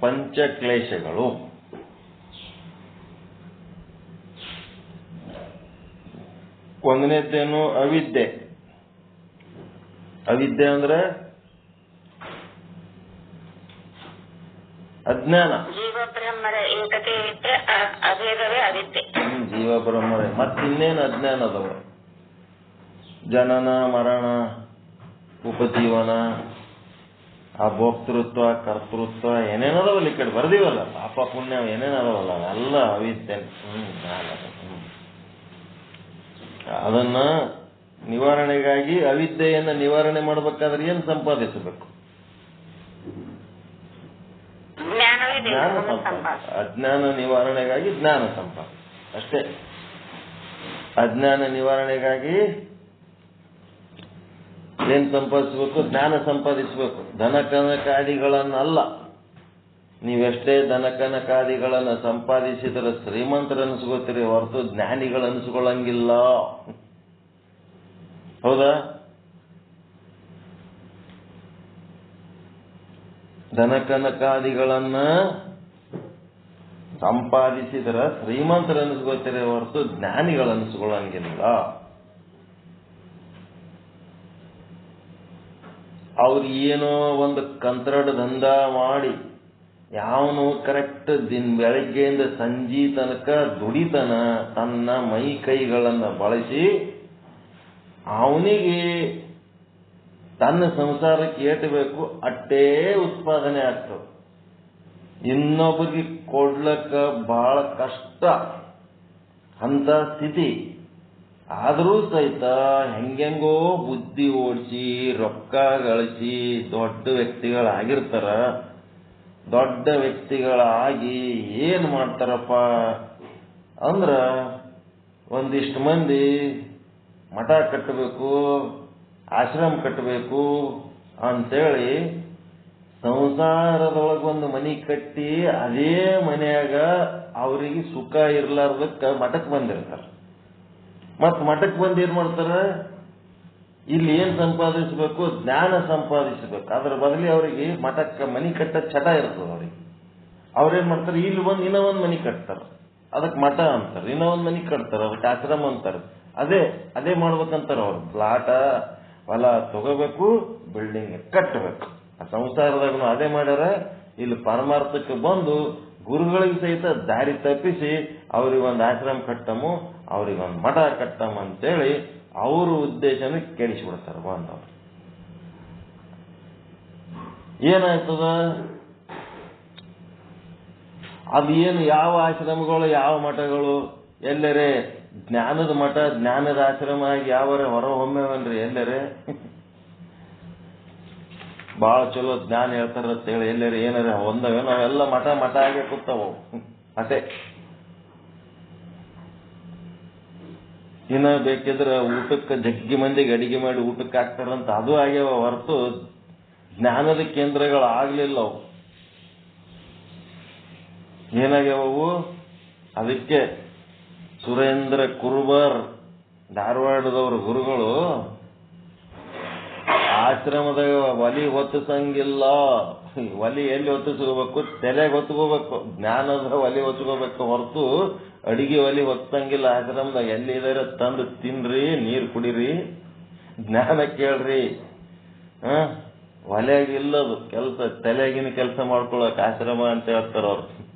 ಪಂಚಕ್ಲೇಶಗಳು. ಒಂದನೇದ್ದೇನು? ಅವಿದ್ಯೆ. ಅವಿದ್ಯೆ ಅಂದ್ರೆ ಅಜ್ಞಾನ. ಜೀವ ಬ್ರಹ್ಮರ ಜೀವ ಬ್ರಹ್ಮರೇ ಮತ್ತಿನ್ನೇನು ಅಜ್ಞಾನ ಅದಾವ ಜನನ ಮರಣ ಉಪಜೀವನ. ಆ ಭೋಕ್ತೃತ್ವ ಕರ್ತೃತ್ವ ಏನೇನದವ ಈ ಕಡೆ ಬರ್ದಿವಲ್ಲ ಪಾಪ ಪುಣ್ಯ ಏನೇನದವಲ್ಲ ಅವೆಲ್ಲ ಅವಿದ್ಯೆ ಹ್ಮ್ ಜ್ಞಾನ ಅದು. ಹ್ಮ್. ಅದನ್ನ ನಿವಾರಣೆಗಾಗಿ ಅವಿದ್ಯೆಯನ್ನ ನಿವಾರಣೆ ಮಾಡ್ಬೇಕಾದ್ರೆ ಏನ್ ಸಂಪಾದಿಸಬೇಕು ಜ್ಞಾನ ಅಜ್ಞಾನ ನಿವಾರಣೆಗಾಗಿ ಜ್ಞಾನ ಸಂಪಾದ ಅಷ್ಟೇ ಅಜ್ಞಾನ ನಿವಾರಣೆಗಾಗಿ ಏನ್ ಸಂಪಾದಿಸಬೇಕು? ಜ್ಞಾನ ಸಂಪಾದಿಸಬೇಕು. ಧನಕನಕಾದಿಗಳನ್ನಲ್ಲ. ನೀವೆಷ್ಟೇ ಧನಕನಕಾದಿಗಳನ್ನ ಸಂಪಾದಿಸಿದರೆ ಶ್ರೀಮಂತರ ಅನಿಸ್ಕೋತೀರಿ, ಹೊರತು ಜ್ಞಾನಿಗಳು ಹೌದಾ? ಧನಕನಕಾದಿಗಳನ್ನ ಸಂಪಾದಿಸಿದ್ರ ಶ್ರೀಮಂತರ ಹೊರತು ಜ್ಞಾನಿಗಳು ಅನಿಸ್ಕೊಳ್ಳಂಗಿಲ್ಲ ಅವ್ರು ಏನೋ ಒಂದು ಕಂತ್ರಡ ದಂಧ ಮಾಡಿ, ಯಾವನು ಕರೆಕ್ಟ್ ದಿನ ಬೆಳಗ್ಗೆಯಿಂದ ಸಂಜೆ ತನಕ ದುಡಿತನ ತನ್ನ ಮೈ ಕೈಗಳನ್ನ ಬಳಸಿ, ಅವನಿಗೆ ತನ್ನ ಸಂಸಾರಕ್ಕೆ ಏಟಬೇಕು, ಅಟ್ಟೇ ಉತ್ಪಾದನೆ ಆಗ್ತದೆ. ಇನ್ನೊಬ್ಬರಿಗೆ ಕೊಡ್ಲಕ್ಕ ಬಹಳ ಕಷ್ಟ. ಅಂತ ಸ್ಥಿತಿ. ಆದರೂ ಸಹಿತ ಹೆಂಗೆಂಗೋ ಬುದ್ಧಿ ಓಡಿಸಿ, ರೊಕ್ಕ ಗಳಿಸಿ ದೊಡ್ಡ ವ್ಯಕ್ತಿಗಳಾಗಿರ್ತಾರ. ದೊಡ್ಡ ವ್ಯಕ್ತಿಗಳಾಗಿ ಏನ್ ಮಾಡ್ತಾರಪ್ಪ? ಅಂದ್ರ ಒಂದಿಷ್ಟು ಮಂದಿ ಮಠ ಕಟ್ಟಬೇಕು ಆಶ್ರಮ ಕಟ್ಟಬೇಕು ಅಂತೇಳಿ ಸಂಸಾರದೊಳಗೊಂದು ಮನಿ ಕಟ್ಟಿ ಅದೇ ಮನೆಯಾಗ ಅವರಿಗೆ ಸುಖ ಇರ್ಲಾರ್ದಕ್ಕ ಮಠಕ್ಕೆ ಬಂದಿರ್ತಾರ. ಮತ್ ಮಠಕ್ಕೆ ಬಂದು ಏನ್ ಮಾಡ್ತಾರ? ಇಲ್ಲಿ ಏನ್ ಸಂಪಾದಿಸಬೇಕು? ಜ್ಞಾನ ಸಂಪಾದಿಸಬೇಕು. ಅದ್ರ ಬದಲಿ ಅವರಿಗೆ ಮಠಕ್ಕೆ ಮನಿ ಕಟ್ಟ ಚಟ ಇರ್ತದೆ ಅವ್ರಿಗೆ. ಅವ್ರೇನ್ ಮಾಡ್ತಾರೆ? ಇಲ್ಲಿ ಒಂದ್ ಇನ್ನೂ ಒಂದು ಮನಿ ಕಟ್ತಾರ. ಅದಕ್ಕೆ ಮಠ ಅಂತಾರೆ. ಇನ್ನೂ ಒಂದು ಮನಿ ಕಟ್ತಾರ. ಅದಕ್ಕೆ ಆಶ್ರಮ ಅಂತಾರೆ. ಅದೇ ಅದೇ ಮಾಡ್ಬೇಕಂತಾರ ಅವ್ರು. ಪ್ಲಾಟ, ಹೊಲ ತಗೋಬೇಕು ಬಿಲ್ಡಿಂಗ್ ಕಟ್ಟಬೇಕು ಆ ಸಂಸಾರದಾಗ ಅದೇ ಮಾಡ್ಯಾರ. ಇಲ್ಲಿ ಪರಮಾರ್ಥಕ್ಕೆ ಬಂದು ಗುರುಗಳಿಗೆ ಸಹಿತ ದಾರಿ ತಪ್ಪಿಸಿ ಅವ್ರಿಗೆ ಒಂದು ಆಶ್ರಮ ಕಟ್ಟಮು. ಅವ್ರಿಗೆ ಒಂದು ಮಠ ಕಟ್ಟಮ್ಮ ಅಂತೇಳಿ ಅವ್ರ ಉದ್ದೇಶನ ಕೆಡಿಸ್ಬಿಡ್ತಾರೆ ಬಂದವರು. ಏನಾಯ್ತದ? ಅದು ಏನು ಯಾವ ಆಶ್ರಮಗಳು, ಯಾವ ಮಠಗಳು? ಎಲ್ಲರೇ, ಜ್ಞಾನದ ಮಠ, ಜ್ಞಾನದ ಆಶ್ರಮ ಆಗಿ ಯಾವರ ಹೊರ ಹೊಮ್ಮೇವನ್ರಿ ಎಲ್ಲರೇ? ಬಹಳ ಚಲೋ ಜ್ಞಾನ ಹೇಳ್ತಾರ ಅಂತ ಹೇಳಿ ಎಲ್ಲರೂ, ಏನಾರ ಒಂದವೇನೋ ಅವೆಲ್ಲ ಮಠ ಮಠ ಆಗೇ ಕೂತಾವು. ಅಷ್ಟೇ ಇನ್ನ ಬೇಕಿದ್ರೆ ಊಟಕ್ಕೆ ಜಗ್ಗಿ ಮಂದಿಗೆ ಅಡಿಗೆ ಮಾಡಿ ಊಟಕ್ಕೆ ಹಾಕ್ತಾರಂತ ಅದು ಆಗ್ಯಾವ ಹೊರತು ಜ್ಞಾನದ ಕೇಂದ್ರಗಳು ಆಗ್ಲಿಲ್ಲ ಅವು. ಏನಾಗ್ಯಾವವು? ಅದಕ್ಕೆ ಸುರೇಂದ್ರ ಕುರುಬರ್, ಧಾರವಾಡದವ್ರ ಗುರುಗಳು ಆಶ್ರಮದಾಗ ಒಲಿ ಹೊತ್ತಿಸಂಗಿಲ್ಲ. ಒಲಿ ಎಲ್ಲಿ ಹೊತ್ತಿಸ್ಕೋಬೇಕು? ತಲೆಗೆ ಹೊತ್ಕೋಬೇಕು. ಜ್ಞಾನದ ಒಲಿ ಹೊತ್ಕೋಬೇಕು ಹೊರತು ಅಡಿಗೆ ಒಲಿ ಹೊತ್ತಂಗಿಲ್ಲ. ಆಶ್ರಮದಾಗ ಎಲ್ಲಿದಾರೆ ತಂದು ತಿನ್ರಿ, ನೀರ್ ಕುಡಿರಿ, ಜ್ಞಾನ ಕೇಳ್ರಿ. ಹ? ಒಲೆಯಾಗ ಇಲ್ಲದು ಕೆಲಸ, ತಲೆಗಿನ ಕೆಲಸ ಮಾಡ್ಕೊಳಕ್ ಆಶ್ರಮ ಅಂತ ಹೇಳ್ತಾರ ಅವ್ರು.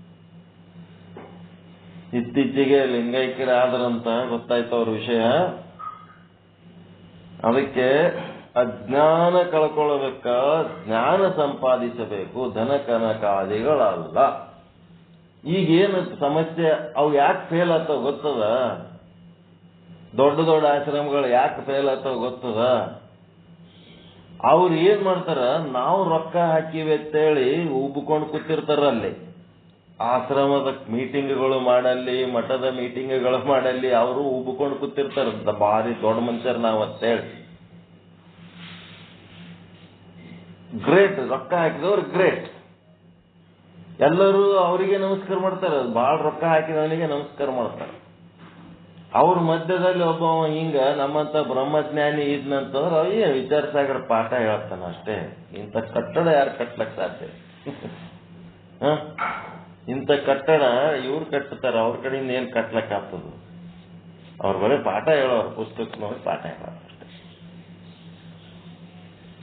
ಇತ್ತೀಚೆಗೆ ಲಿಂಗೈಕ್ಯರ ಆದ್ರಂತ ಗೊತ್ತಾಯ್ತು ಅವ್ರ ವಿಷಯ. ಅದಕ್ಕೆ ಅಜ್ಞಾನ ಕಳ್ಕೊಳ್ಳೋದಕ್ಕ ಜ್ಞಾನ ಸಂಪಾದಿಸಬೇಕು, ಧನ ಕನಕಾದಿಗಳಲ್ಲ ಈಗೇನು ಸಮಸ್ಯೆ, ಅವು ಯಾಕೆ ಫೇಲ್ ಆಗ್ತಾವ ಗೊತ್ತದ? ದೊಡ್ಡ ದೊಡ್ಡ ಆಶ್ರಮಗಳು ಯಾಕೆ ಫೇಲ್ ಆತವ ಗೊತ್ತದ? ಅವ್ರು ಏನ್ ಮಾಡ್ತಾರ, ನಾವು ರೊಕ್ಕ ಹಾಕಿವಿ ಅಂತೇಳಿ ಉಬ್ಕೊಂಡು ಕೂತಿರ್ತಾರ ಅಲ್ಲಿ. ಆಶ್ರಮದ ಮೀಟಿಂಗ್ಗಳು ಮಾಡಲ್ಲಿ, ಮಠದ ಮೀಟಿಂಗ್ಗಳು ಮಾಡಲ್ಲಿ, ಅವರು ಉಬ್ಕೊಂಡು ಕೂತಿರ್ತಾರ. ಭಾರಿ ದೊಡ್ಡ ಮನುಷ್ಯರು ನಾವು ಅಂತೇಳಿ. ಗ್ರೇಟ್ ರೊಕ್ಕ ಹಾಕಿದವ್ರು ಗ್ರೇಟ್ ಎಲ್ಲರೂ ಅವರಿಗೆ ನಮಸ್ಕಾರ ಮಾಡ್ತಾರೆ. ಬಹಳ ರೊಕ್ಕ ಹಾಕಿದವನಿಗೆ ನಮಸ್ಕಾರ ಮಾಡ್ತಾರೆ. ಅವ್ರ ಮಧ್ಯದಲ್ಲಿ ಒಬ್ಬ ಹಿಂಗ ನಮ್ಮಂತ ಬ್ರಹ್ಮಜ್ಞಾನಿ ಇದ್ನಂತಂದ್ರೆ ಅಯ್ಯ ವಿಚಾರಸಾಗರ ಪಾಠ ಹೇಳ್ತಾನ ಅಷ್ಟೇ. ಇಂಥ ಕಟ್ಟಡ ಯಾರು ಕಟ್ಲಕ್ ಸಾಧ್ಯ? ಇಂಥ ಕಟ್ಟಡ ಇವ್ರು ಕಟ್ಟುತ್ತಾರೆ ಅವ್ರ ಕಡೆಯಿಂದ ಏನು ಕಟ್ಲಕ್ ಆಗ್ತದ? ಅವ್ರ ಬರೀ ಪಾಠ ಹೇಳೋರು ಪುಸ್ತಕ ಪಾಠ ಹೇಳೋರು.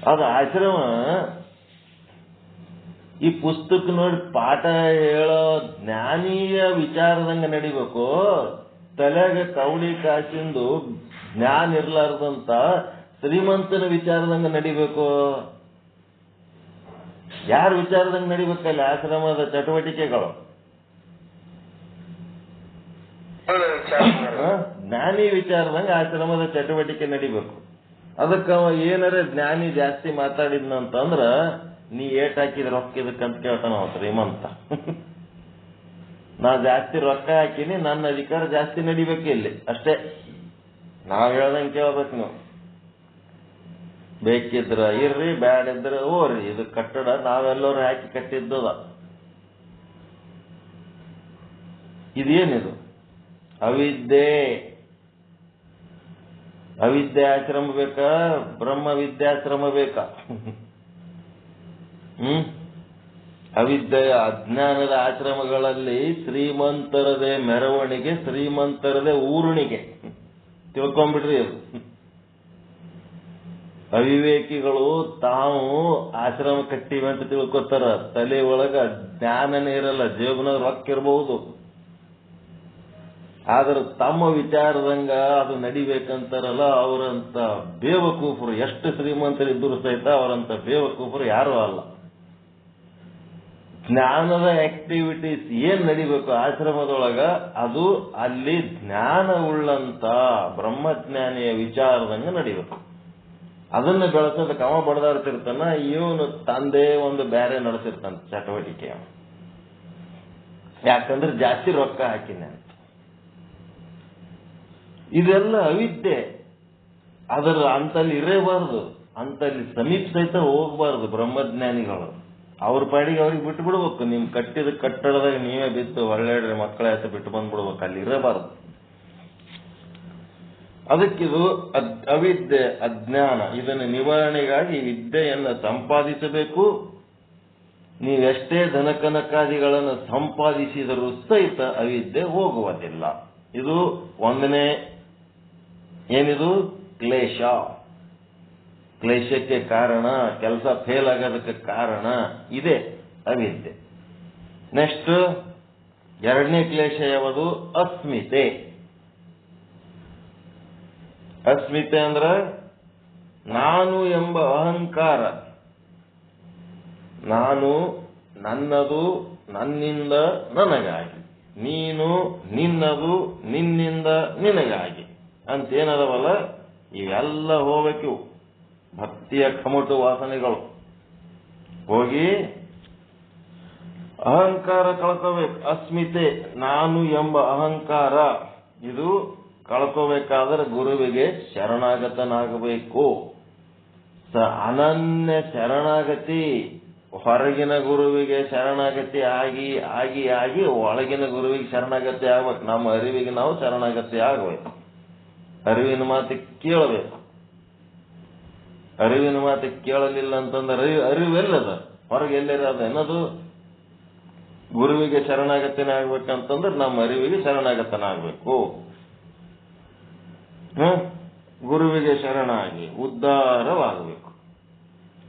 ಅದು ಆಶ್ರಮ. ಈ ಪುಸ್ತಕ ನೋಡಿ ಪಾಠ ಹೇಳೋ ಜ್ಞಾನೀಯ ವಿಚಾರದಂಗ ನಡಿಬೇಕು. ತಲೆಗೆ ಕವಳಿ ಕಾಸಿಂದು ಜ್ಞಾನ ಇರ್ಲಾರ್ದಂತ ಶ್ರೀಮಂತನ ವಿಚಾರದಂಗ ನಡಿಬೇಕು. ಯಾರ ವಿಚಾರದಂಗ ನಡಿಬೇಕಲ್ಲ ಆಶ್ರಮದ ಚಟುವಟಿಕೆಗಳು? ಜ್ಞಾನಿ ವಿಚಾರದಂಗ ಆಶ್ರಮದ ಚಟುವಟಿಕೆ ನಡಿಬೇಕು. ಅದಕ್ಕ ಅವ ಏನಾರ ಜ್ಞಾನಿ ಜಾಸ್ತಿ ಮಾತಾಡಿದ್ನಂತಂದ್ರ ನೀ ಏಟ್ ಹಾಕಿದ ರೊಕ್ಕ ಇದಕ್ಕಂತ ಕೇಳ್ತಾನ ಶ್ರೀಮಂತ. ನಾ ಜಾಸ್ತಿ ರೊಕ್ಕ ಹಾಕಿನಿ, ನನ್ನ ಅಧಿಕಾರ ಜಾಸ್ತಿ ನಡಿಬೇಕು ಇಲ್ಲಿ, ಅಷ್ಟೇ. ನಾವ್ ಹೇಳ್ದಂಗೆ ಕೇಳ್ಬೇಕು ನೀವು. ಬೇಕಿದ್ರ ಇರ್ರಿ, ಬ್ಯಾಡಿದ್ರ ಓರಿ ಇದು ಕಟ್ಟಡ ನಾವೆಲ್ಲರೂ ಹಾಕಿ ಕಟ್ಟಿದ್ದದ. ಇದೇನಿದು? ಅವಿದ್ಯೆ. ಅವಿದ್ಯೆ ಆಶ್ರಮ ಬೇಕಾ? ಬ್ರಹ್ಮ ವಿದ್ಯಾಶ್ರಮ ಬೇಕಾ? ಹ್ಮ್? ಅವಿದ್ಯೆಯ ಅಜ್ಞಾನದ ಆಶ್ರಮಗಳಲ್ಲಿ ಶ್ರೀಮಂತರದೇ ಮೆರವಣಿಗೆ, ಶ್ರೀಮಂತರದೇ ಊರುಣಿಗೆ. ತಿಳ್ಕೊಂಡ್ಬಿಡ್ರಿ ಅದು. ಅವಿವೇಕಿಗಳು ತಾವು ಆಶ್ರಮ ಕಟ್ಟಿವೆ ಅಂತ ತಿಳ್ಕೊತಾರ. ತಲೆ ಒಳಗ ಜ್ಞಾನನೇ ಇರಲ್ಲ, ಜೇಬನಾಗ ರೊಕ್ಕ ಇರಬಹುದು ಆದ್ರೆ ತಮ್ಮ ವಿಚಾರದಂಗ ಅದು ನಡಿಬೇಕಂತಾರಲ್ಲ, ಅವರಂತ ಬೇವಕೂಫರು ಎಷ್ಟು ಶ್ರೀಮಂತರಿದ್ದರೂ ಸಹಿತ ಅವರಂತ ಬೇವಕೂಫರು ಯಾರು ಅಲ್ಲ. ಜ್ಞಾನದ ಆಕ್ಟಿವಿಟೀಸ್ ಏನ್ ನಡಿಬೇಕು ಆಶ್ರಮದೊಳಗ, ಅದು ಅಲ್ಲಿ ಜ್ಞಾನ ಉಳ್ಳಂತ ಬ್ರಹ್ಮಜ್ಞಾನಿಯ ವಿಚಾರದಂಗ ನಡಿಬೇಕು. ಅದನ್ನ ಬೆಳೆಸೋದಕ್ಕೆ ಅವ ಬಡದಾಡ್ತಿರ್ತಾನ, ಇವನು ತಂದೆ ಒಂದು ಬ್ಯಾರೆ ನಡೆಸಿರ್ತಾನ ಚಟುವಟಿಕೆ. ಯಾಕಂದ್ರೆ ಜಾಸ್ತಿ ರೊಕ್ಕ ಹಾಕಿನ ಇದೆಲ್ಲ ಅವಿದ್ಯೆ. ಅದರ ಅಂತಲ್ಲಿ ಇರೇಬಾರದು. ಅಂತಲ್ಲಿ ಸಮೀಪ ಸಹಿತ ಹೋಗಬಾರದು ಬ್ರಹ್ಮಜ್ಞಾನಿಗಳು. ಅವ್ರ ಪಾಡಿಗೆ ಅವ್ರಿಗೆ ಬಿಟ್ಟು ಬಿಡ್ಬೇಕು ನಿಮ್ ಕಟ್ಟಿದ ಕಟ್ಟಡದಾಗ ನೀವೇ ಬಿದ್ದು ಒಳ್ಳೆಡ್ರಿ ಮಕ್ಕಳ ಹತ್ರ ಬಿಟ್ಟು ಬಂದ್ಬಿಡ್ಬೇಕು. ಅಲ್ಲಿ ಇರಬಾರದು. ಅದಕ್ಕಿದು ಅದ್- ಅವಿದ್ಯೆ, ಅಜ್ಞಾನ. ಇದನ್ನು ನಿವಾರಣೆಗಾಗಿ ವಿದ್ಯೆಯನ್ನು ಸಂಪಾದಿಸಬೇಕು. ನೀವೆಷ್ಟೇ ಧನಕನಕಾದಿಗಳನ್ನು ಸಂಪಾದಿಸಿದರೂ ಸಹಿತ ಅವಿದ್ಯೆ ಹೋಗುವುದಿಲ್ಲ. ಇದು ಒಂದನೇ ಏನಿದು? ಕ್ಲೇಶ. ಕ್ಲೇಶಕ್ಕೆ ಕಾರಣ, ಕೆಲಸ ಫೇಲ್ ಆಗೋದಕ್ಕೆ ಕಾರಣ ಇದೆ ಅವಿದ್ಯೆ ನೆಕ್ಸ್ಟ್ ಎರಡನೇ ಕ್ಲೇಶ ಯಾವುದು? ಅಸ್ಮಿತೆ. ಅಸ್ಮಿತೆ ಅಂದ್ರ ನಾನು ಎಂಬ ಅಹಂಕಾರ. ನಾನು ನನ್ನದು, ನನ್ನಿಂದ ನನಗಾಗಿ. ನೀನು ನಿನ್ನದು, ನಿನ್ನಿಂದ ನಿನಗಾಗಿ. ಅಂತ ಏನದವಲ್ಲ ಇವೆಲ್ಲ ಹೋಗಬೇಕು. ಭಕ್ತಿಯ ಕಮಟು ವಾಸನೆಗಳು. ಹೋಗಿ ಅಹಂಕಾರ ಕಳ್ಕೋಬೇಕು. ಅಸ್ಮಿತೆ, ನಾನು ಎಂಬ ಅಹಂಕಾರ. ಇದು ಕಳ್ಕೋಬೇಕಾದ್ರೆ ಗುರುವಿಗೆ ಶರಣಾಗತನಾಗಬೇಕು. ಸ- ಅನನ್ಯ ಶರಣಾಗತಿ. ಹೊರಗಿನ ಗುರುವಿಗೆ ಶರಣಾಗತಿ ಆಗಿ ಆಗಿ ಆಗಿ ಒಳಗಿನ ಗುರುವಿಗೆ ಶರಣಾಗತಿ ಆಗ್ಬೇಕು. ನಮ್ಮ ಅರಿವಿಗೆ ನಾವು ಶರಣಾಗತಿ ಆಗ್ಬೇಕು. ಅರಿವಿನ ಮಾತು ಕೇಳಬೇಕು. ಅರಿವಿನ ಮಾತು ಕೇಳಲಿಲ್ಲ ಅಂತಂದ್ರೆ ಅರಿವು ಅರಿವೆಲ್ಲದ? ಹೊರಗೆ ಎಲ್ಲರ ಅದ ಏನದು ಗುರುವಿಗೆ ಶರಣಾಗತನ ಆಗ್ಬೇಕಂತಂದ್ರೆ ನಮ್ಮ ಅರಿವಿಗೆ ಶರಣಾಗತನ ಆಗ್ಬೇಕು. ಗುರುವಿಗೆ ಶರಣಾಗಿ ಉದ್ಧಾರವಾಗಬೇಕು.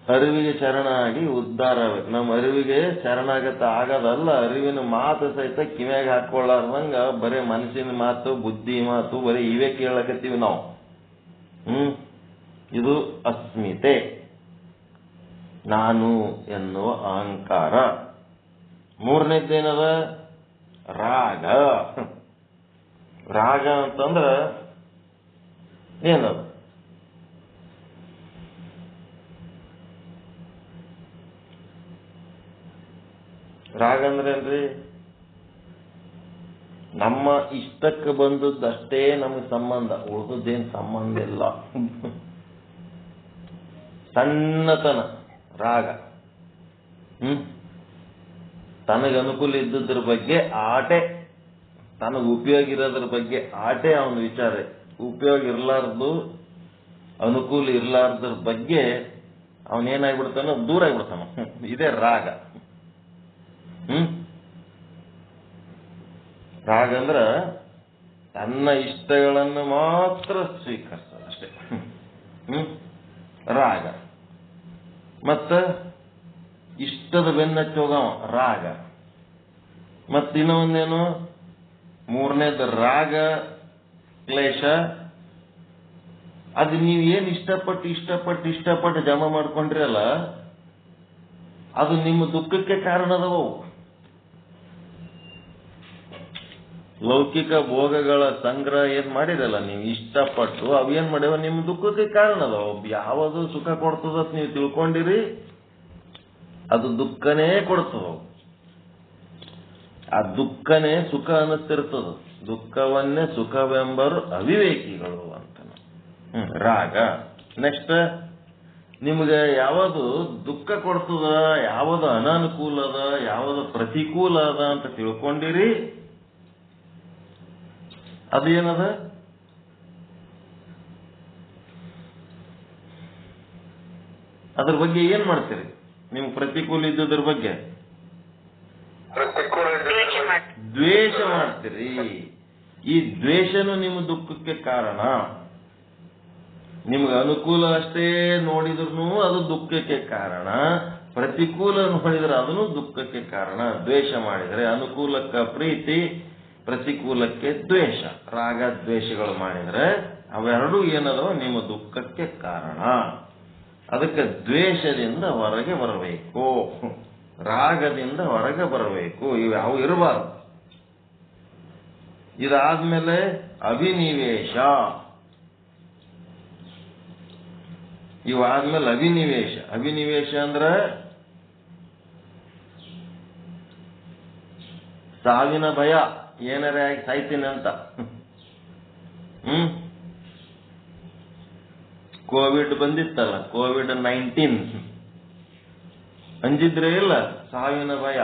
ಅರಿವಿಗೆ ಶರಣಾಗಿ ಉದ್ಧಾರ ನಮ್ಮ ಅರಿವಿಗೆ ಶರಣಾಗತ ಆಗದಲ್ಲ, ಅರಿವಿನ ಮಾತು ಸಹಿತ ಕಿವ್ಯಾಗ ಹಾಕೊಳ್ಳಾರ್ದಂಗ ಬರೀ ಮನಸ್ಸಿನ ಮಾತು, ಬುದ್ಧಿ ಮಾತು, ಬರೀ ಇವೇ ಕೇಳಕತ್ತೀವಿ ನಾವು. ಹ್ಮ್? ಇದು ಅಸ್ಮಿತೆ. ನಾನು ಎನ್ನುವ ಅಹಂಕಾರ. ಮೂರನೇದ್ದೇನದ ರಾಗ. ರಾಗ ಅಂತಂದ್ರ ಏನದು? ರಾಗ ಅಂದ್ರೇನ್ರಿ? ನಮ್ಮ ಇಷ್ಟಕ್ಕೆ ಬಂದದ್ದಷ್ಟೇ ನಮಗೆ ಸಂಬಂಧ. ಉಳಿದದ್ದೇನ್ ಸಂಬಂಧ ಇಲ್ಲ. ಸಣ್ಣತನ, ರಾಗ. ಹ್ಮ್? ತನಗನುಕೂಲ ಇದ್ದದ್ರ ಬಗ್ಗೆ ಆಟೆ. ತನಗ ಉಪಯೋಗ ಇರೋದ್ರ ಬಗ್ಗೆ ಆಟೆ ಅವನ ವಿಚಾರ. ಉಪಯೋಗ ಇರಲಾರ್ದು, ಅನುಕೂಲ ಇರಲಾರ್ದ್ರ ಬಗ್ಗೆ ಅವನೇನಾಗ್ಬಿಡ್ತಾನೋ ದೂರ ಆಗ್ಬಿಡ್ತಾನ ಇದೇ ರಾಗ ಹ್ಮ್ ರಾಗ ಅಂದ್ರ ತನ್ನ ಇಷ್ಟಗಳನ್ನು ಮಾತ್ರ ಸ್ವೀಕರಿಸೋದು ಅಷ್ಟೇ. ರಾಗ. ಮತ್ತ ಇಷ್ಟದ ಬೆನ್ನಚ್ಚಿ ಹೋಗವ ರಾಗ. ಮತ್ತ ಇನ್ನೊಂದೇನು? ಮೂರನೇದು ರಾಗ, ಕ್ಲೇಶ. ಅದು ನೀವು ಏನ್ ಇಷ್ಟಪಟ್ಟು ಇಷ್ಟಪಟ್ಟು ಇಷ್ಟಪಟ್ಟು ಜಮಾ ಮಾಡ್ಕೊಂಡ್ರಲ್ಲ, ಅದು ನಿಮ್ಮ ದುಃಖಕ್ಕೆ ಕಾರಣದವು ಲೌಕಿಕ ಭೋಗಗಳ ಸಂಗ್ರಹ ಏನ್ ಮಾಡಿರಲ್ಲ ನೀವು? ಇಷ್ಟಪಟ್ಟು ಅವ್ ಏನ್ ಮಾಡ್ಯಾವ ನಿಮ್ಮ ದುಃಖಕ್ಕೆ ಕಾರಣ ಅದಾವ ಯಾವುದು ಸುಖ ಕೊಡ್ತದ ನೀವು ತಿಳ್ಕೊಂಡಿರಿ. ಅದು ದುಃಖನೇ ಕೊಡ್ತದ ಆ ದುಃಖನೇ ಸುಖ ಅನ್ನಿಸ್ತಿರ್ತದ ದುಃಖವನ್ನೇ ಸುಖವೆಂಬರು ಅವಿವೇಕಿಗಳು ಅಂತ ರಾಗ. ನೆಕ್ಸ್ಟ್ ನಿಮಗೆ ಯಾವುದು ದುಃಖ ಕೊಡ್ತದ? ಯಾವುದು ಅನಾನುಕೂಲ ಅದ ಯಾವುದು ಪ್ರತಿಕೂಲ ಅದ ಅಂತ ತಿಳ್ಕೊಂಡಿರಿ. ಅದು ಏನದ ಅದ್ರ ಬಗ್ಗೆ ಏನ್ ಮಾಡ್ತೀರಿ? ನಿಮ್ಗೆ ಪ್ರತಿಕೂಲ ಇದ್ದುದ್ರ ಬಗ್ಗೆ? ದ್ವೇಷ ಮಾಡ್ತೀರಿ. ಈ ದ್ವೇಷನು ನಿಮ್ಮ ದುಃಖಕ್ಕೆ ಕಾರಣ. ನಿಮ್ಗೆ ಅನುಕೂಲ ಅಷ್ಟೇ ನೋಡಿದ್ರು ಅದು ದುಃಖಕ್ಕೆ ಕಾರಣ. ಪ್ರತಿಕೂಲ ನೋಡಿದ್ರೆ ಅದನ್ನು ದುಃಖಕ್ಕೆ ಕಾರಣ. ದ್ವೇಷ ಮಾಡಿದರೆ ಅನುಕೂಲಕ್ಕ ಪ್ರೀತಿ. ಪ್ರತಿಕೂಲಕ್ಕೆ ದ್ವೇಷ. ರಾಗ ದ್ವೇಷಗಳು ಮಾಡಿದ್ರೆ ಅವೆರಡೂ ಏನದವ? ನಿಮ್ಮ ದುಃಖಕ್ಕೆ ಕಾರಣ. ಅದಕ್ಕೆ ದ್ವೇಷದಿಂದ ಹೊರಗೆ ಬರಬೇಕು. ರಾಗದಿಂದ ಹೊರಗೆ ಬರಬೇಕು. ಇವು ಯಾವ ಇರಬಾರ್ದು. ಇದಾದ್ಮೇಲೆ ಅಭಿನಿವೇಶ ಇವಾದ್ಮೇಲೆ ಅಭಿನಿವೇಶ ಅಭಿನಿವೇಶ ಅಂದ್ರ ಸಾವಿನ ಭಯ. ಏನಾರೇ ಆಗಿ ಸಾಯ್ತೀನಿ ಅಂತ. ಹ್ಮ್? ಕೋವಿಡ್ ಬಂದಿತ್ತಲ್ಲ, ಕೋವಿಡ್ ನೈನ್ಟೀನ್. ಅಂಜಿದ್ರೆ ಇಲ್ಲ, ಸಾವಿನ ಭಯ.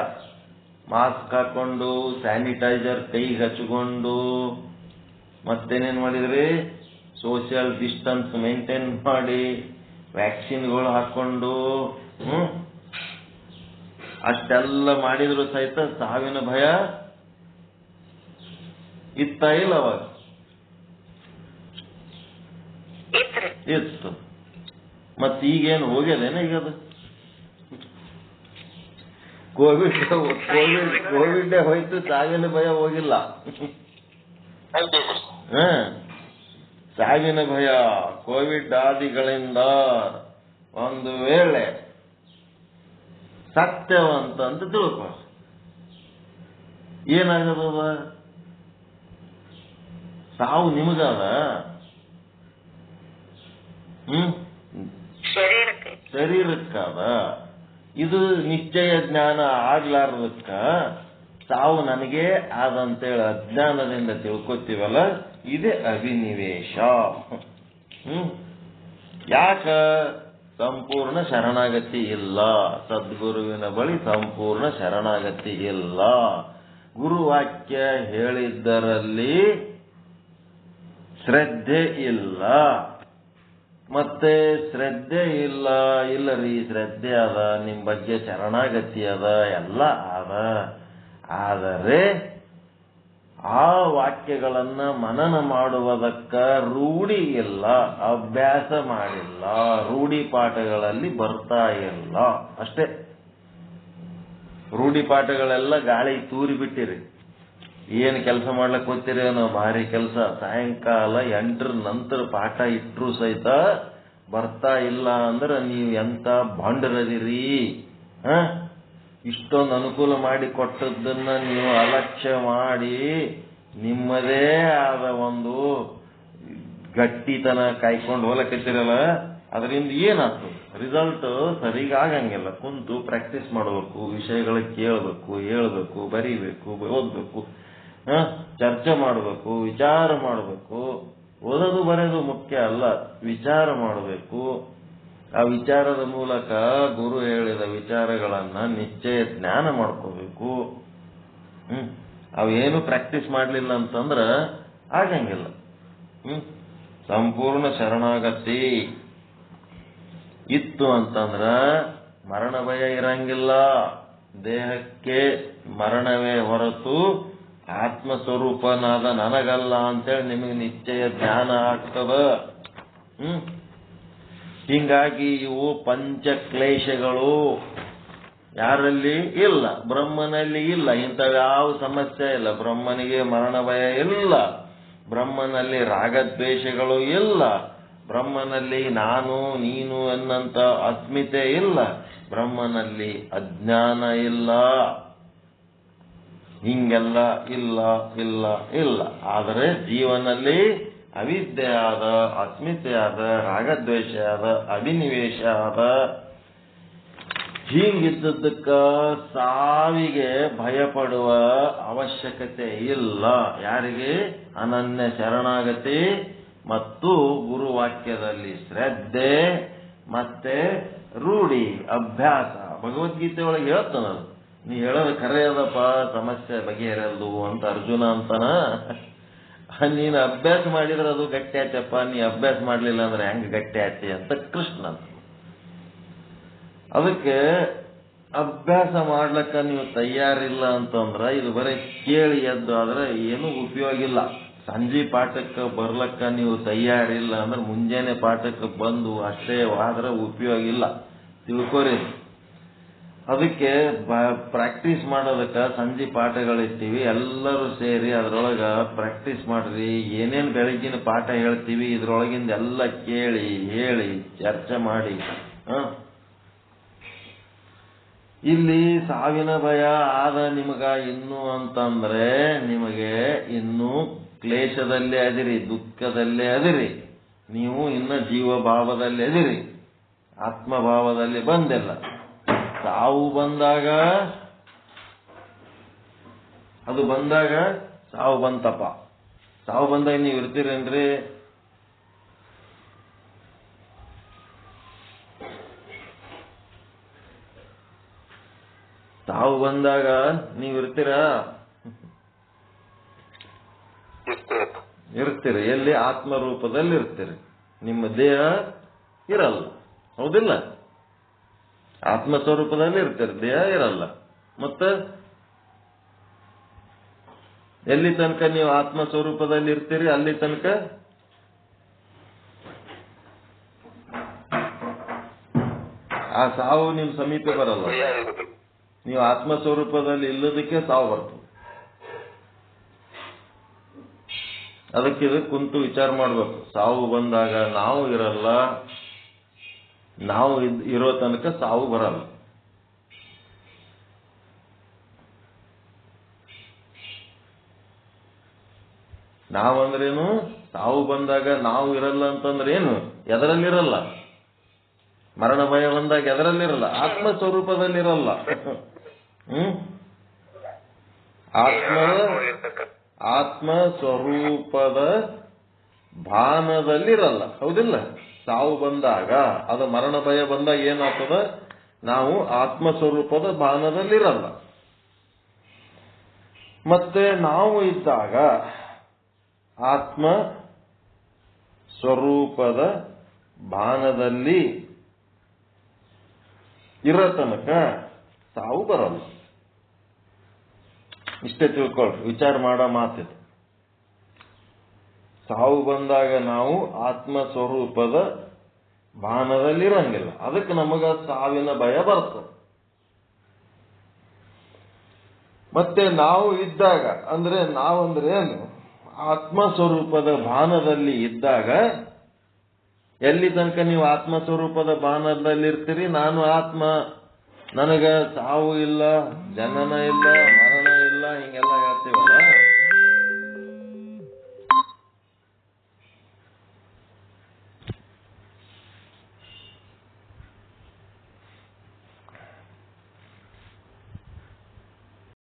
ಮಾಸ್ಕ್ ಹಾಕೊಂಡು, ಸ್ಯಾನಿಟೈಸರ್ ಕೈಗೆ ಹಚ್ಕೊಂಡು, ಮತ್ತೇನೇನ್ ಮಾಡಿದ್ರಿ? ಸೋಷಿಯಲ್ ಡಿಸ್ಟನ್ಸ್ ಮೇಂಟೈನ್ ಮಾಡಿ, ವ್ಯಾಕ್ಸಿನ್ಗಳು ಹಾಕೊಂಡು, ಹ್ಮ್? ಅಷ್ಟೆಲ್ಲ ಮಾಡಿದ್ರು ಸಹಿತ ಸಾವಿನ ಭಯ. ಇತ್ತ ಇಲ್ಲ ಅವಾಗ ಇತ್ತು. ಮತ್ ಈಗೇನು ಹೋಗ್ಯದೇನ ಈಗ ಅದು? ಕೋವಿಡ್ ಕೋವಿಡ್ ಕೋವಿಡ್ ಹೋಯ್ತು ಸಾವಿನ ಭಯ ಹೋಗಿಲ್ಲ. ಹ. ಸಾವಿನ ಭಯ ಕೋವಿಡ್ ಆದಿಗಳಿಂದ ಒಂದು ವೇಳೆ ಸತ್ಯವಂತ ಅಂತ ತಿಳ್ಕೊ. ಏನಾಗದದ? ಸಾವು ನಿಮಗದ ಹ್ಮ್? ಶರೀರಕ್ಕೆ. ಶರೀರಕ್ಕದ ಇದು ನಿಶ್ಚಯ ಜ್ಞಾನ ಆಗ್ಲಾರ್ದಕ್ಕ ತಾವು ನನಗೆ ಆದಂತೇಳಿ ಅಜ್ಞಾನದಿಂದ ತಿಳ್ಕೊತೀವಲ್ಲ ಇದೇ ಅಭಿನಿವೇಶ. ಹ್ಮ್? ಯಾಕ? ಸಂಪೂರ್ಣ ಶರಣಾಗತಿ ಇಲ್ಲ. ಸದ್ಗುರುವಿನ ಬಳಿ ಸಂಪೂರ್ಣ ಶರಣಾಗತಿ ಇಲ್ಲ. ಗುರುವಾಕ್ಯ ಹೇಳಿದ್ದರಲ್ಲಿ ಶ್ರದ್ಧೆ ಇಲ್ಲ. ಮತ್ತೆ ಶ್ರದ್ಧೆ ಇಲ್ಲ ಇಲ್ಲ ರೀ ಶ್ರದ್ಧೆ ಅದ, ನಿಮ್ ಬಗ್ಗೆ ಶರಣಾಗತಿ ಅದ, ಎಲ್ಲ ಅದ. ಆದರೆ ಆ ವಾಕ್ಯಗಳನ್ನ ಮನನ ಮಾಡುವುದಕ್ಕ ರೂಢಿ ಇಲ್ಲ, ಅಭ್ಯಾಸ ಮಾಡಿಲ್ಲ, ರೂಢಿ ಪಾಠಗಳಲ್ಲಿ ಬರ್ತಾ ಇಲ್ಲ. ಅಷ್ಟೇ. ರೂಢಿ ಪಾಠಗಳೆಲ್ಲ ಗಾಳಿ ತೂರಿ ಬಿಟ್ಟಿರಿ ಏನ್ ಕೆಲಸ ಮಾಡ್ಲಕ್ ಹೋಗ್ತೀರೇನೋ ಭಾರಿ ಕೆಲಸ. ಸಾಯಂಕಾಲ ಎಂಟರ ನಂತರ ಪಾಠ ಇಟ್ಟರು ಸಹಿತ ಬರ್ತಾ ಇಲ್ಲ ಅಂದ್ರೆ ನೀವು ಎಂತ ಬಾಂಡರದಿರಿ? ಹಾಂ? ಇಷ್ಟೊಂದು ಅನುಕೂಲ ಮಾಡಿ ಕೊಟ್ಟದ್ದನ್ನ ನೀವು ಅಲಕ್ಷ್ಯ ಮಾಡಿ ನಿಮ್ಮದೇ ಆದ ಒಂದು ಗಟ್ಟಿತನ ಕಾಯ್ಕೊಂಡು ಹೋಲಕತ್ತೀರಲ್ಲ, ಅದರಿಂದ ಏನಾಯ್ತು ರಿಸಲ್ಟ್ ಸರಿಗಾಗಂಗಿಲ್ಲ. ಕುಂತು ಪ್ರಾಕ್ಟೀಸ್ ಮಾಡಬೇಕು, ವಿಷಯಗಳ ಕೇಳಬೇಕು, ಹೇಳಬೇಕು, ಬರೀಬೇಕು, ಓದ್ಬೇಕು. ಚರ್ಚೆ ಮಾಡಬೇಕು, ವಿಚಾರ ಮಾಡಬೇಕು. ಓದೋದು ಬರೆಯೋದು ಮುಖ್ಯ ಅಲ್ಲ, ವಿಚಾರ ಮಾಡಬೇಕು. ಆ ವಿಚಾರದ ಮೂಲಕ ಗುರು ಹೇಳಿದ ವಿಚಾರಗಳನ್ನ ನಿಶ್ಚಯ ಜ್ಞಾನ ಮಾಡ್ಕೋಬೇಕು. ಹ್ಮ್? ಅವೇನು ಪ್ರಾಕ್ಟೀಸ್ ಮಾಡಲಿಲ್ಲ ಅಂತಂದ್ರ ಆಗಂಗಿಲ್ಲ ಹ್ಮ್? ಸಂಪೂರ್ಣ ಶರಣಾಗತಿ. ಇತ್ತು ಅಂತಂದ್ರ ಮರಣ ಭಯ ಇರಂಗಿಲ್ಲ. ದೇಹಕ್ಕೆ ಮರಣವೇ ಹೊರತು ಆತ್ಮ ಸ್ವರೂಪನಾದ ನನಗಲ್ಲ ಅಂತೇಳಿ ನಿಮಗೆ ನಿಶ್ಚಯ ಜ್ಞಾನ ಆಗ್ತದ? ಹ್ಮ್? ಹಿಂಗಾಗಿ ಇವು ಪಂಚಕ್ಲೇಶಗಳು. ಯಾರಲ್ಲಿ? ಇಲ್ಲ. ಬ್ರಹ್ಮನಲ್ಲಿ ಇಲ್ಲ. ಇಂಥವು ಯಾವ ಸಮಸ್ಯೆ ಇಲ್ಲ. ಬ್ರಹ್ಮನಿಗೆ ಮರಣ ಭಯ ಇಲ್ಲ. ಬ್ರಹ್ಮನಲ್ಲಿ ರಾಗದ್ವೇಷಗಳು ಇಲ್ಲ. ಬ್ರಹ್ಮನಲ್ಲಿ ನಾನು, ನೀನು ಎನ್ನಂತ ಅಸ್ಮಿತೆ ಇಲ್ಲ. ಬ್ರಹ್ಮನಲ್ಲಿ ಅಜ್ಞಾನ ಇಲ್ಲ. ಹಿಂಗೆಲ್ಲ ಇಲ್ಲ ಇಲ್ಲ ಇಲ್ಲ. ಆದರೆ ಆದ, ಅಸ್ಮಿತೆ ಆದ, ರಾಗದ್ವೇಷ ಆದ ಅಭಿನಿವೇಶ ಆದ ಹೀಗಿದ್ದಕ್ಕ ಸಾವಿಗೆ ಭಯಪಡುವ ಅವಶ್ಯಕತೆ ಇಲ್ಲ. ಯಾರಿಗೆ? ಅನನ್ಯ ಶರಣಾಗತಿ ಮತ್ತು ಗುರುವಾಕ್ಯದಲ್ಲಿ ಶ್ರದ್ಧೆ ಮತ್ತೆ ರೂಢಿ, ಅಭ್ಯಾಸ. ಭಗವದ್ಗೀತೆ ಒಳಗೆ ಹೇಳ್ತಾನ ಅದು. ನೀ ಹೇಳೋದು ಖರೆ ಅದಪ್ಪ ಸಮಸ್ಯೆ ಬಗೆಹರಲ್ದು ಅಂತ ಅರ್ಜುನ ಅಂತಾನ? ನೀನು ಅಭ್ಯಾಸ ಮಾಡಿದ್ರೆ ಅದು ಗಟ್ಟಿ ಆಯ್ತಪ್ಪ ನೀ ಅಭ್ಯಾಸ ಮಾಡಲಿಲ್ಲ ಅಂದ್ರೆ ಹೆಂಗ್ ಗಟ್ಟಿ ಆಯ್ತಿ ಅಂತ ಕೃಷ್ಣ ಅದಕ್ಕೆ ಅಭ್ಯಾಸ ಮಾಡ್ಲಕ್ಕ ನೀವು ತಯಾರಿಲ್ಲ ಅಂತಂದ್ರ ಇದು ಬರೀ ಕೇಳಿ ಎದ್ದು ಆದ್ರೆ ಏನು ಉಪಯೋಗ ಇಲ್ಲ. ಸಂಜೆ ಪಾಠಕ್ಕೆ ಬರ್ಲಕ್ಕ ನೀವು ತಯಾರಿಲ್ಲ ಅಂದ್ರೆ ಮುಂಜಾನೆ ಪಾಠಕ್ಕೆ ಬಂದು ಅಷ್ಟೇ ಆದ್ರೆ ಉಪಯೋಗ ಇಲ್ಲ. ತಿಳ್ಕೊರಿ. ಅದಕ್ಕೆ ಪ್ರಾಕ್ಟೀಸ್ ಮಾಡೋದಕ್ಕೆ ಸಂಜೆ ಪಾಠಗಳಿರ್ತೀವಿ ಎಲ್ಲರೂ ಸೇರಿ ಅದ್ರೊಳಗ ಪ್ರಾಕ್ಟೀಸ್ ಮಾಡ್ರಿ. ಏನೇನ್ ಬೆಳಗಿನ ಪಾಠ ಹೇಳ್ತೀವಿ, ಇದ್ರೊಳಗಿಂದ ಎಲ್ಲ ಕೇಳಿ, ಹೇಳಿ, ಚರ್ಚೆ ಮಾಡಿ. ಇಲ್ಲಿ ಸಾವಿನ ಭಯ ಆದ ನಿಮಗ ಇನ್ನು ಅಂತಂದ್ರೆ ನಿಮಗೆ ಇನ್ನು ಕ್ಲೇಶದಲ್ಲೇ ಅದಿರಿ, ದುಃಖದಲ್ಲೇ ಅದಿರಿ. ನೀವು ಇನ್ನ ಜೀವಭಾವದಲ್ಲಿ ಅದಿರಿ. ಆತ್ಮಭಾವದಲ್ಲಿ ಬಂದಿಲ್ಲ. ಸಾವು ಬಂದಾಗ, ಅದು ಬಂದಾಗ ಸಾವು ಬಂತಪ್ಪ. ಸಾವು ಬಂದಾಗ ನೀವು ಇರ್ತೀರೇನ್ರಿ? ಸಾವು ಬಂದಾಗ ನೀವು ಇರ್ತೀರಾ? ಇರ್ತೀರಿ. ಎಲ್ಲಿ? ಆತ್ಮರೂಪದಲ್ಲಿ ಇರ್ತೀರಿ. ನಿಮ್ಮ ದೇಹ ಇರಲ್ಲ. ಹೌದಿಲ್ಲ? ಆತ್ಮ ಸ್ವರೂಪದಲ್ಲಿ ಇರ್ತಾರೆ ದೇಹ ಇರಲ್ಲ. ಮತ್ತ ಎಲ್ಲಿ ತನಕ ನೀವು ಆತ್ಮ ಸ್ವರೂಪದಲ್ಲಿ ಇರ್ತೀರಿ ಅಲ್ಲಿ ತನಕ ಆ ಸಾವು ನಿಮ್ ಸಮೀಪ ಬರಲ್ಲ. ನೀವು ಆತ್ಮ ಸ್ವರೂಪದಲ್ಲಿ ಇಲ್ಲದಕ್ಕೆ ಸಾವು ಬರ್ತದೆ. ಅದಕ್ಕೆ ಕುಂತು ವಿಚಾರ ಮಾಡಬೇಕು. ಸಾವು ಬಂದಾಗ ನಾವು ಇರಲ್ಲ ನಾವು ಇರೋ ತನಕ ಸಾವು ಬರಲ್ಲ. ನಾವಂದ್ರೇನು? ಸಾವು ಬಂದಾಗ ನಾವು ಇರಲ್ಲ ಅಂತಂದ್ರೆ ಏನು? ಎದರಲ್ಲಿರಲ್ಲ. ಮರಣ ಭಯ ಬಂದಾಗ ಎದರಲ್ಲಿರಲ್ಲ. ಆತ್ಮ ಸ್ವರೂಪದಲ್ಲಿರಲ್ಲ ಹ್ಮ್? ಆತ್ಮ ಆತ್ಮ ಸ್ವರೂಪದ ಭಾನದಲ್ಲಿರಲ್ಲ. ಹೌದಿಲ್ಲ? ಸಾವು ಬಂದಾಗ, ಅದು ಮರಣ ಭಯ ಬಂದಾಗ ಏನಾಗ್ತದ? ನಾವು ಆತ್ಮ ಸ್ವರೂಪದ ಭಾನದಲ್ಲಿರಲ್ಲ. ಮತ್ತೆ ನಾವು ಇದ್ದಾಗ ಆತ್ಮ ಸ್ವರೂಪದ ಭಾನದಲ್ಲಿ ಇರೋ ತನಕ ಸಾವು ಬರಲ್ಲ. ಇಷ್ಟೇ ತಿಳ್ಕೊಳ್ರಿ. ವಿಚಾರ ಮಾಡೋ ಮಾತಿದು ಸಾವು ಬಂದಾಗ ನಾವು ಆತ್ಮ ಸ್ವರೂಪದ ಭಾನದಲ್ಲಿರಂಗಿಲ್ಲ ಅದಕ್ಕೆ ನಮಗ ಸಾವಿನ ಭಯ ಬರ್ತದೆ. ಮತ್ತೆ ನಾವು ಇದ್ದಾಗ, ಅಂದ್ರೆ ನಾವಂದ್ರೆ ಏನು? ಆತ್ಮ ಸ್ವರೂಪದ ಭಾನದಲ್ಲಿ ಇದ್ದಾಗ, ಎಲ್ಲಿ ತನಕ ನೀವು ಆತ್ಮ ಸ್ವರೂಪದ ಭಾನದಲ್ಲಿ ಇರ್ತೀರಿ ನಾನು ಆತ್ಮ, ನನಗ ಸಾವು ಇಲ್ಲ, ಜನನ ಇಲ್ಲ, ಮರಣ ಇಲ್ಲ, ಹಿಂಗೆಲ್ಲ